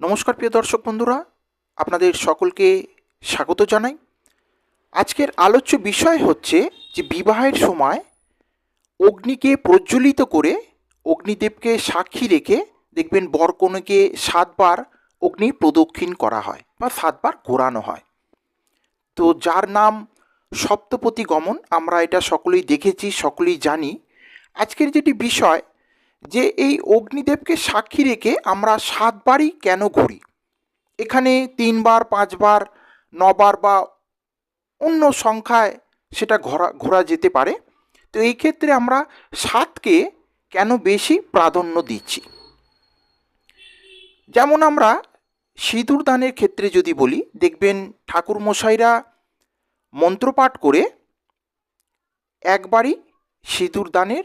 নমস্কার প্রিয় দর্শক বন্ধুরা, আপনাদের সকলকে স্বাগত জানাই। আজকের আলোচ্য বিষয় হচ্ছে যে বিবাহের সময় অগ্নিকে প্রজ্বলিত করে অগ্নিদেবকে সাক্ষী রেখে দেখবেন বরকনেকে সাতবার অগ্নি প্রদক্ষিণ করা হয় বা সাতবার ঘোরানো হয়। তো যার নাম সপ্তপতি গমন, আমরা এটা সকলেই দেখেছি, সকলেই জানি। আজকের যেটি বিষয় যে এই অগ্নিদেবকে সাক্ষী রেখে আমরা সাতবারই কেন ঘুরি? এখানে তিনবার, পাঁচবার, নবার বা অন্য সংখ্যায় সেটা ঘোরা ঘোরা যেতে পারে। তো এই ক্ষেত্রে আমরা সাতকে কেন বেশি প্রাধান্য দিচ্ছি? যেমন আমরা সিঁদুর দানের ক্ষেত্রে যদি বলি, দেখবেন ঠাকুরমশাইরা মন্ত্রপাঠ করে একবারই সিঁদুর দানের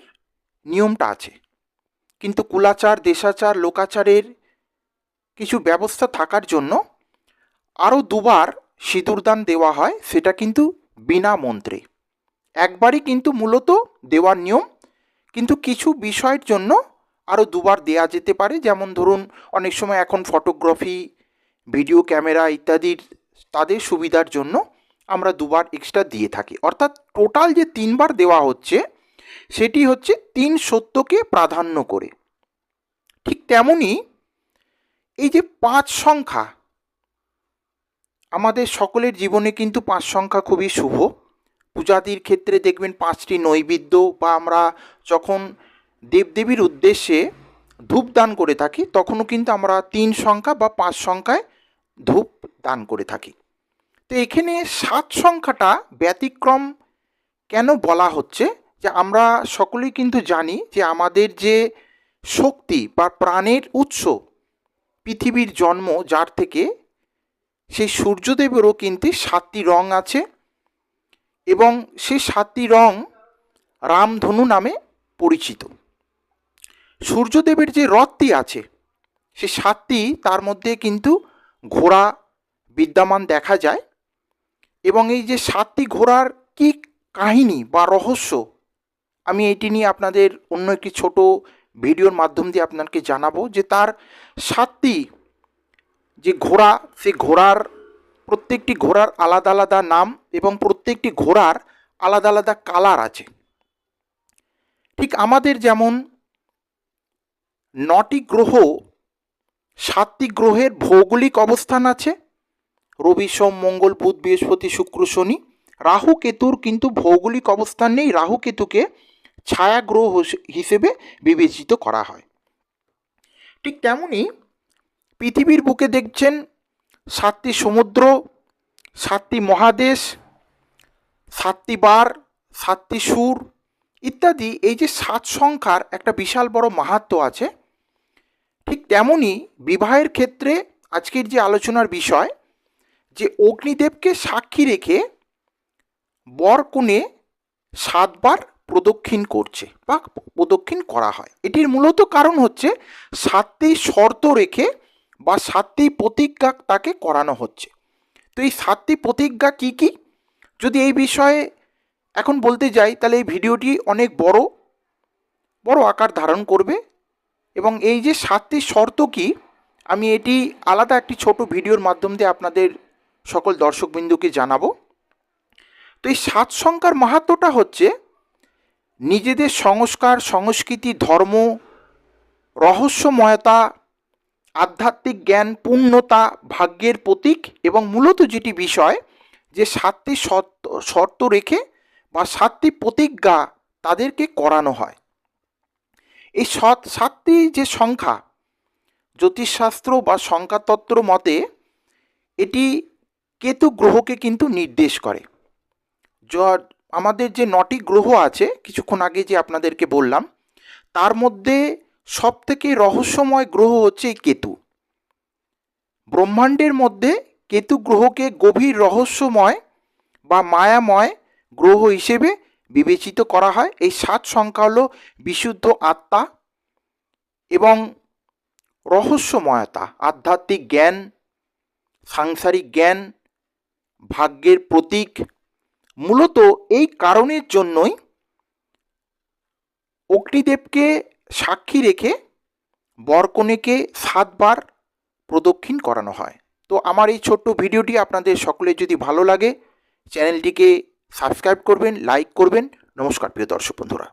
নিয়মটা আছে। কিন্তু কুলাচার, দেশাচার, লোকাচারের কিছু ব্যবস্থা থাকার জন্য আরও দুবার সিঁদুরদান দেওয়া হয়, সেটা কিন্তু বিনা মন্ত্রে। একবারই কিন্তু মূলত দেওয়ার নিয়ম, কিন্তু কিছু বিষয়ের জন্য আরও দুবার দেয়া যেতে পারে। যেমন ধরুন, অনেক সময় এখন ফটোগ্রাফি, ভিডিও ক্যামেরা ইত্যাদির, তাদের সুবিধার জন্য আমরা দুবার এক্সট্রা দিয়ে থাকি। অর্থাৎ টোটাল যে তিনবার দেওয়া হচ্ছে সেটি হচ্ছে তিন সত্যকে প্রাধান্য করে। ঠিক তেমনই এই যে পাঁচ সংখ্যা, আমাদের সকলের জীবনে কিন্তু পাঁচ সংখ্যা খুবই শুভ। পূজাদির ক্ষেত্রে দেখবেন পাঁচটি নৈবেদ্য বা আমরা যখন দেবদেবীর উদ্দেশ্যে ধূপ দান করে থাকি, তখনও কিন্তু আমরা তিন সংখ্যা বা পাঁচ সংখ্যায় ধূপ দান করে থাকি। তো এখানে সাত সংখ্যাটা ব্যতিক্রম কেন বলা হচ্ছে? যে আমরা সকলেই কিন্তু জানি যে আমাদের যে শক্তি বা প্রাণের উৎস পৃথিবীর জন্ম, যার থেকে সেই সূর্যদেবেরও কিন্তু সাতটি রং আছে এবং সেই সাতটি রং রামধনু নামে পরিচিত। সূর্যদেবের যে রথটি আছে, সে সাতটি তার মধ্যে কিন্তু ঘোড়া বিদ্যমান দেখা যায় এবং এই যে সাতটি ঘোড়ার কি কাহিনী বা রহস্য আমি এটি নিয়ে আপনাদের অন্য একটি ছোট ভিডিওর মাধ্যম দিয়ে আপনাকে জানাব যে তার সাতটি যে ঘোড়া সে ঘোড়ার প্রত্যেকটি ঘোড়ার আলাদা আলাদা নাম এবং প্রত্যেকটি ঘোড়ার আলাদা আলাদা কালার আছে। ঠিক আমাদের যেমন নটি গ্রহ, সাতটি গ্রহের ভৌগোলিক অবস্থান আছে। রবি, সোম, মঙ্গল, বুধ, বৃহস্পতি, শুক্র, শনি। রাহু, কেতুর কিন্তু ভৌগোলিক অবস্থান নেই। রাহু, কেতুকে ছায়া গ্রহ হিসেবে বিবেচিত করা হয়। ঠিক তেমনই পৃথিবীর বুকে দেখছেন সাতটি সমুদ্র, সাতটি মহাদেশ, সাতটি বার, সাতটি সুর ইত্যাদি। এই যে সাত সংখ্যার একটা বিশাল বড় মাহাত্ম আছে, ঠিক তেমনই বিবাহের ক্ষেত্রে আজকের যে আলোচনার বিষয়, যে অগ্নিদেবকে সাক্ষী রেখে বর কনে সাতবার প্রদক্ষিণ করছে বা প্রদক্ষিণ করা হয়। এটির মূলত কারণ হচ্ছে সাতটি শর্ত রেখে বা সাতটি প্রতিজ্ঞা তাকে করানো হচ্ছে। তো এই সাতটি প্রতিজ্ঞা কী কী? যদি এই বিষয়ে এখন বলতে যাই, তাহলে এই ভিডিওটি অনেক বড় বড় আকার ধারণ করবে। এবং এই যে সাতটি শর্ত কি, আমি এটি আলাদা একটি ছোট ভিডিওর মাধ্যম দিয়ে আপনাদের সকল দর্শকবিন্দুকে জানাব। তো এই সাত সংখ্যার মাহাত্মটা হচ্ছে নিজেদের সংস্কার, সংস্কৃতি, ধর্ম, রহস্যময়তা, আধ্যাত্মিক জ্ঞান, পূর্ণতা, ভাগ্যের প্রতীক এবং মূলত যেটি বিষয়, যে সাতটি শর্ত রেখে বা সাতটি প্রতিজ্ঞা তাদেরকে করানো হয়। এই সৎ সাতটি যে সংখ্যা, জ্যোতিষশাস্ত্র বা সংখ্যাতত্ত্ব মতে, এটি কেতু গ্রহকে কিন্তু নির্দেশ করে। আমাদের যে নটি গ্রহ আছে, কিছুক্ষণ আগে যে আপনাদেরকে বললাম, তার মধ্যে সব থেকে রহস্যময় গ্রহ হচ্ছে এই কেতু। ব্রহ্মাণ্ডের মধ্যে কেতু গ্রহকে গভীর রহস্যময় বা মায়াময় গ্রহ হিসেবে বিবেচিত করা হয়। এই সাত সংখ্যা হলো বিশুদ্ধ আত্মা এবং রহস্যময়তা, আধ্যাত্মিক জ্ঞান, সাংসারিক জ্ঞান, ভাগ্যের প্রতীক মূলত এই কারণের জন্যই অগ্নিদেবকে সাক্ষী রেখে বরকনেকে সাতবার প্রদক্ষিণ করানো হয়। তো আমার এই ছোট্ট ভিডিওটি আপনাদের সকলের যদি ভালো লাগে, চ্যানেলটিকে সাবস্ক্রাইব করবেন, লাইক করবেন। নমস্কার, প্রিয় দর্শক বন্ধুরা।